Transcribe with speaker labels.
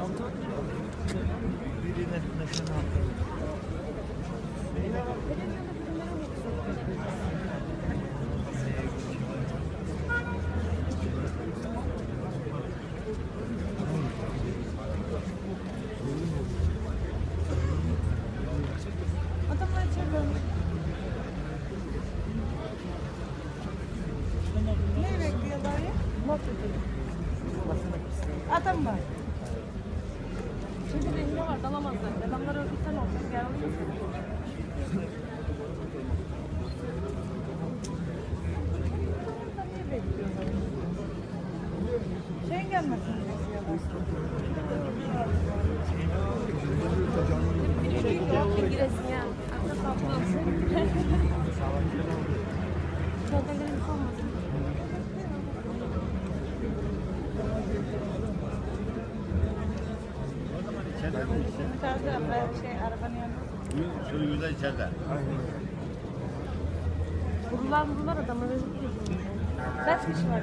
Speaker 1: Ne bekliyorlar ya? Adam var.
Speaker 2: Çünkü rehine var dalamazlar. Adamlar öldükten olacak.
Speaker 1: Bekliyorlar? Sen gelmesin bekliyorlar.
Speaker 2: Bir giresin ya. Aklı saplı
Speaker 1: Şimdi tarzda şey arabanın yanında.
Speaker 3: Şöyle güzel içeride.
Speaker 2: Vurular adamı rezil ediyor. Kaç kişi var?